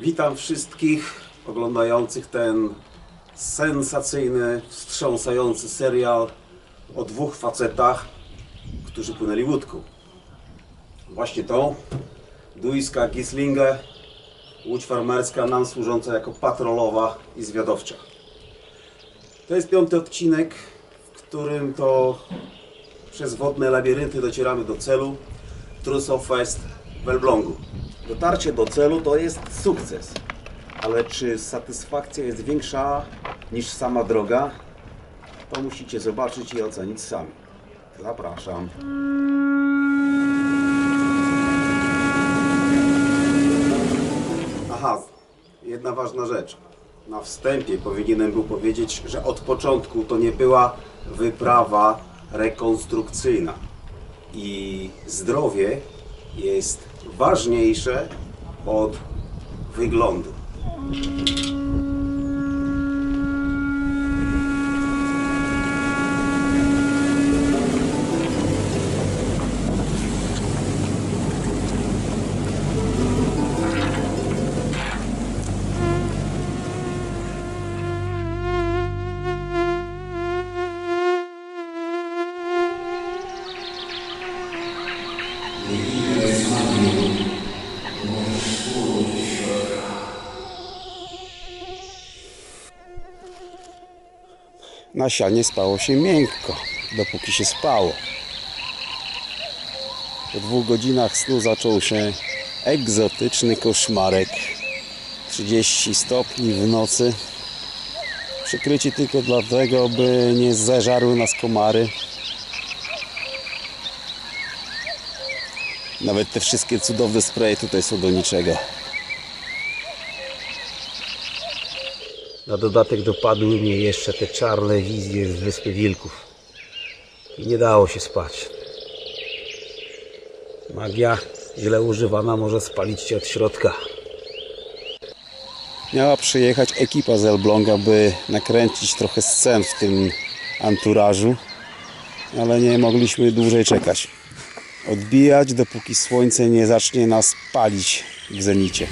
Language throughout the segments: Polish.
Witam wszystkich oglądających ten sensacyjny, wstrząsający serial o dwóch facetach, którzy płynęli łódką. Właśnie tą, duńska Gislinge, łódź farmerska nam służąca jako patrolowa i zwiadowcza. To jest piąty odcinek, w którym to przez wodne labirynty docieramy do celu Trusow Fest w Elblągu. Dotarcie do celu to jest sukces, ale czy satysfakcja jest większa niż sama droga? To musicie zobaczyć i ocenić sami. Zapraszam. Aha, jedna ważna rzecz. Na wstępie powinienem był powiedzieć, że od początku to nie była wyprawa rekonstrukcyjna. I zdrowie jest ważniejsze od wyglądu. Na sianie spało się miękko, dopóki się spało. Po dwóch godzinach snu zaczął się egzotyczny koszmarek. 30 stopni w nocy. Przykryci tylko dlatego, by nie zeżarły nas komary. Nawet te wszystkie cudowne spreje tutaj są do niczego. Na dodatek dopadły mnie jeszcze te czarne wizje z Wyspy Wilków. I nie dało się spać. Magia źle używana może spalić cię od środka. Miała przyjechać ekipa z Elbląga, by nakręcić trochę scen w tym anturażu, ale nie mogliśmy dłużej czekać. Odbijać, dopóki słońce nie zacznie nas palić w zenicie.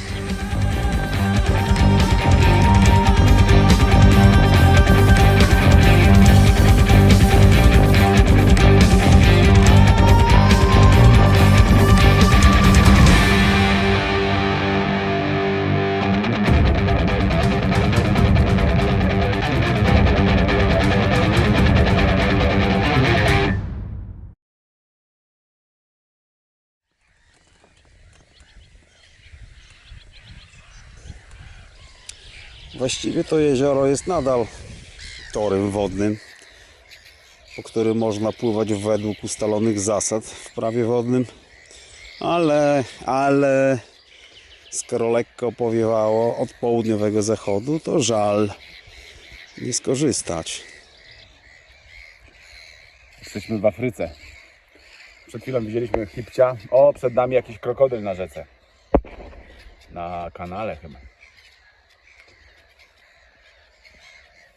Właściwie to jezioro jest nadal torem wodnym, po którym można pływać według ustalonych zasad w prawie wodnym, ale, ale skoro lekko powiewało od południowego zachodu, to żal nie skorzystać. Jesteśmy w Afryce. Przed chwilą widzieliśmy hipcia. O, przed nami jakiś krokodyl na rzece. Na kanale chyba.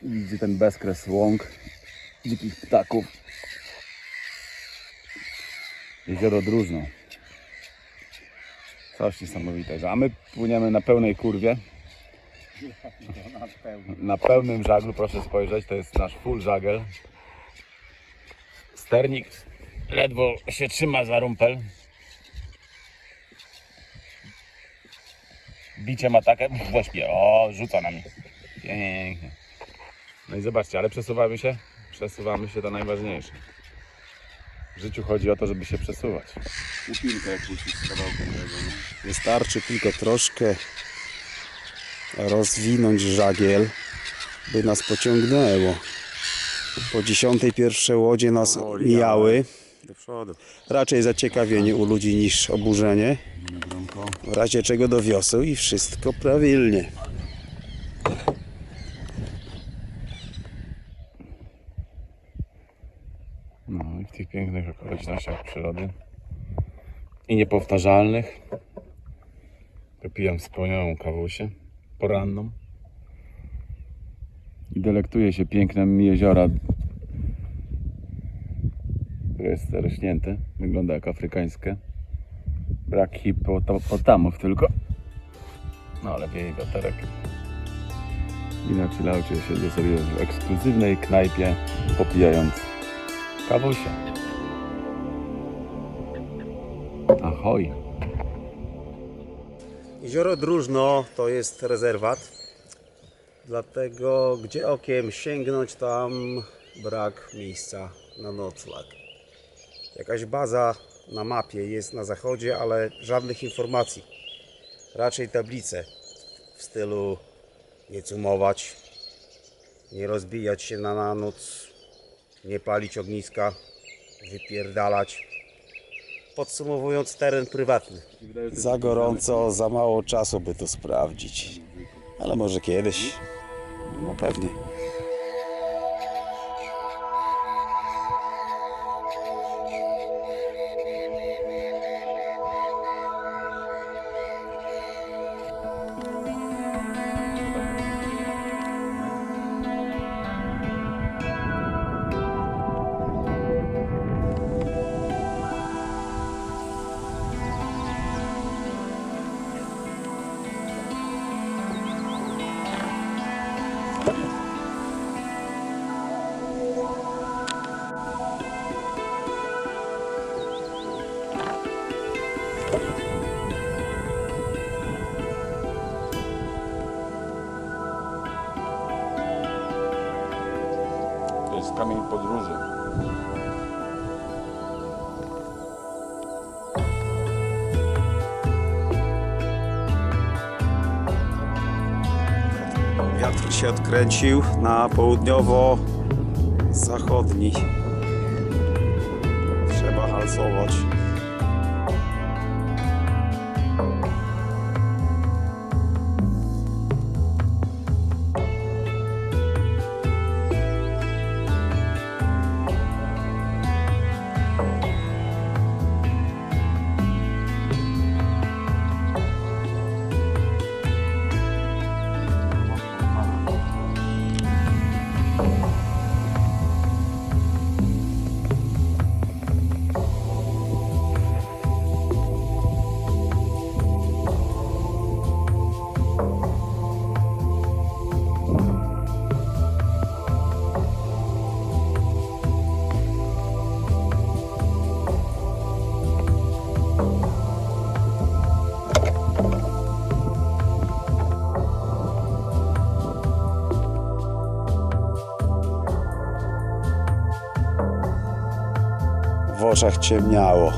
Widzicie ten bezkres łąk, dzikich ptaków. Jezioro Dróżno. Coś niesamowitego. A my płyniemy na pełnej kurwie. Na pełnym żaglu, proszę spojrzeć, to jest nasz full żagiel. Sternik ledwo się trzyma za rumpel. Bicie ma takie, właśnie, o, rzuca na mnie. Pięknie. No i zobaczcie, ale przesuwamy się, przesuwamy się, to najważniejsze. W życiu chodzi o to, żeby się przesuwać. Upilkę z kawałkiem Wystarczy tylko troszkę rozwinąć żagiel, by nas pociągnęło. Po dziesiątej pierwsze łodzie nas mijały. Do przodu. Raczej zaciekawienie u ludzi niż oburzenie. W razie czego do wioseł i wszystko prawilnie. No i w tych pięknych i niepowtarzalnych. Popijam wspaniałą kawusię. Poranną. I delektuję się pięknem jeziora które jest zarośnięte. Wygląda jak afrykańskie. Brak hipopotamów tylko. No ale wieje wiaterek. I na chillaucie siedzę sobie w ekskluzywnej knajpie, popijając kawusia. Ahoj! Jezioro Dróżno to jest rezerwat, dlatego gdzie okiem sięgnąć, tam brak miejsca na nocleg. Jakaś baza na mapie jest na zachodzie, ale żadnych informacji. Raczej tablice w stylu nie cumować, nie rozbijać się na noc, nie palić ogniska, wypierdalać. Podsumowując, teren prywatny. Za gorąco, za mało czasu, by to sprawdzić. Ale może kiedyś. No pewnie. Się odkręcił na południowo-zachodni. Trzeba halsować. Oczach ciemniało,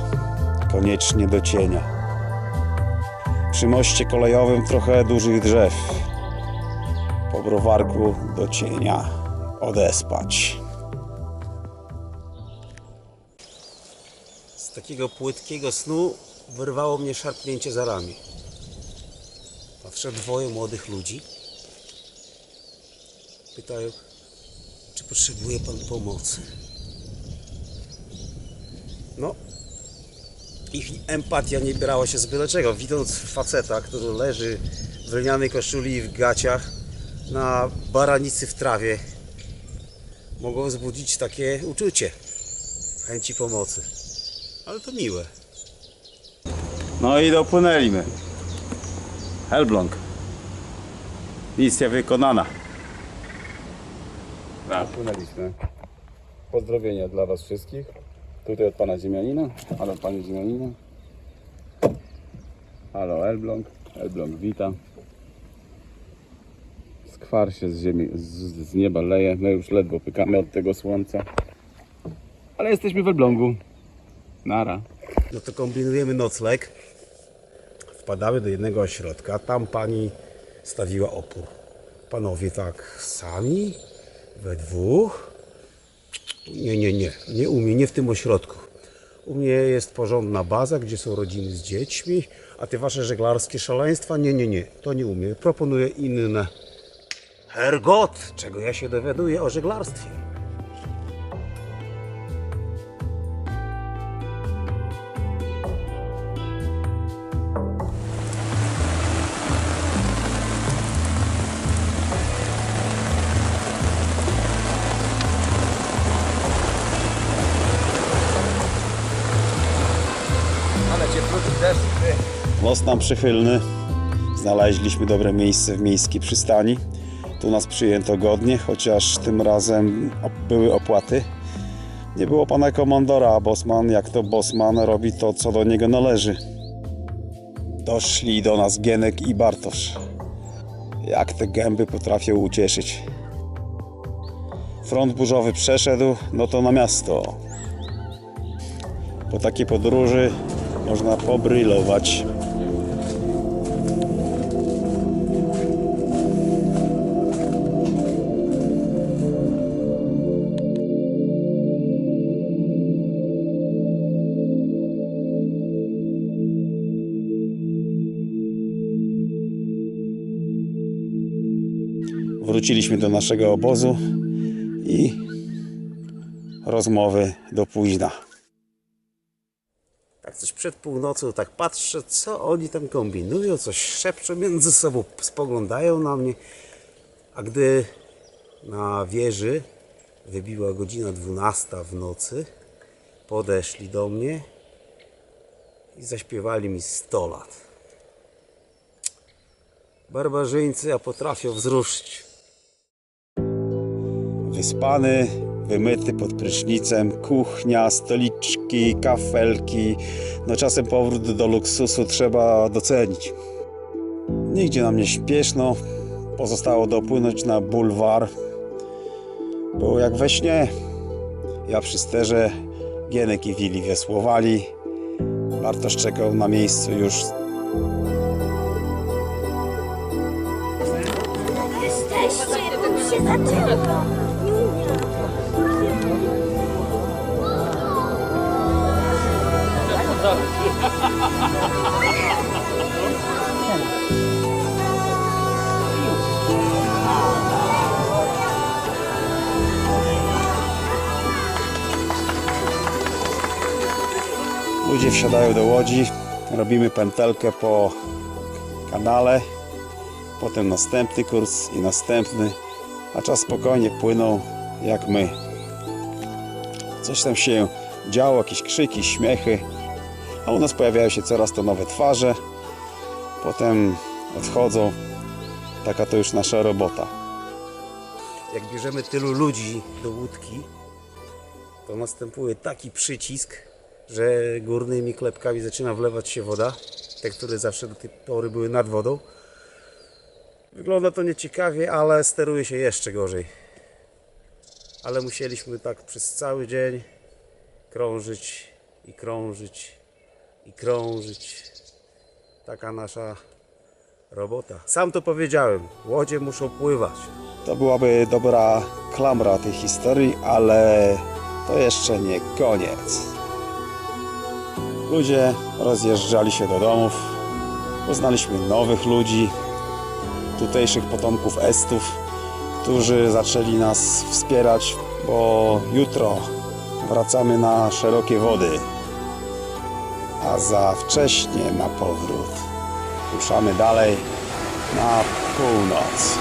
koniecznie do cienia. Przy moście kolejowym trochę dużych drzew. Po browarku do cienia odespać. Z takiego płytkiego snu wyrwało mnie szarpnięcie za ramię. Patrzę dwoje młodych ludzi. Pytają, czy potrzebuje pan pomocy. No, ich empatia nie brała się z byle czego. Widząc faceta, który leży w lnianej koszuli i w gaciach na baranicy w trawie, mogło wzbudzić takie uczucie chęci pomocy. Ale to miłe. No i dopłynęliśmy. Helbląg. Misja wykonana. Tak, płynęliśmy. Pozdrowienia dla Was wszystkich. Tutaj od Pana Ziemianina. Halo Panie Ziemianina. Halo Elbląg. Elbląg wita. Skwar się z, ziemi, z, z nieba leje. My już ledwo pykamy od tego słońca. Ale jesteśmy w Elblągu. Nara. No to kombinujemy nocleg. Wpadamy do jednego ośrodka. Tam pani stawiła opór. Panowie tak sami? We dwóch? Nie, nie, nie. Nie u mnie, nie w tym ośrodku. U mnie jest porządna baza, gdzie są rodziny z dziećmi, a te wasze żeglarskie szaleństwa? Nie, nie, nie. To nie u mnie. Proponuję inne. Hergot! Czego ja się dowiaduję o żeglarstwie? Los nam przychylny. Znaleźliśmy dobre miejsce w miejskiej przystani. Tu nas przyjęto godnie, chociaż tym razem były opłaty. Nie było pana komandora, a Bosman, jak to Bosman, robi to, co do niego należy. Doszli do nas Gienek i Bartosz. Jak te gęby potrafią ucieszyć. Front burzowy przeszedł, no to na miasto. Po takiej podróży można pobrylować. Wróciliśmy do naszego obozu i rozmowy do późna. Tak coś przed północą, tak patrzę, co oni tam kombinują, coś szepczą między sobą, spoglądają na mnie. A gdy na wieży wybiła godzina 12 w nocy, podeszli do mnie i zaśpiewali mi 100 lat. Barbarzyńcy, a potrafią wzruszyć. Wyspany, wymyty pod prysznicem, kuchnia, stoliczki, kafelki. No czasem powrót do luksusu trzeba docenić. Nigdzie nam nie śpieszno. Pozostało dopłynąć na bulwar. Było jak we śnie. Ja przy sterze, Gienek i Wili wiosłowali. Bartosz czekał na miejscu już Jesteście, się zaczęło. Ludzie wsiadają do łodzi, robimy pętelkę po kanale, potem następny kurs i następny, a czas spokojnie płynął jak my. Coś tam się działo, jakieś krzyki, śmiechy, a u nas pojawiają się coraz to nowe twarze, potem odchodzą. Taka to już nasza robota. Jak bierzemy tylu ludzi do łódki, to następuje taki przycisk, że górnymi klepkami zaczyna wlewać się woda. Te, które zawsze do tej pory były nad wodą. Wygląda to nieciekawie, ale steruje się jeszcze gorzej. Ale musieliśmy tak przez cały dzień krążyć i krążyć i krążyć. Taka nasza robota. Sam to powiedziałem. Łodzie muszą pływać. To byłaby dobra klamra tej historii, ale to jeszcze nie koniec. Ludzie rozjeżdżali się do domów, poznaliśmy nowych ludzi, tutejszych potomków Estów, którzy zaczęli nas wspierać, bo jutro wracamy na szerokie wody, za wcześnie na powrót. Ruszamy dalej na północ.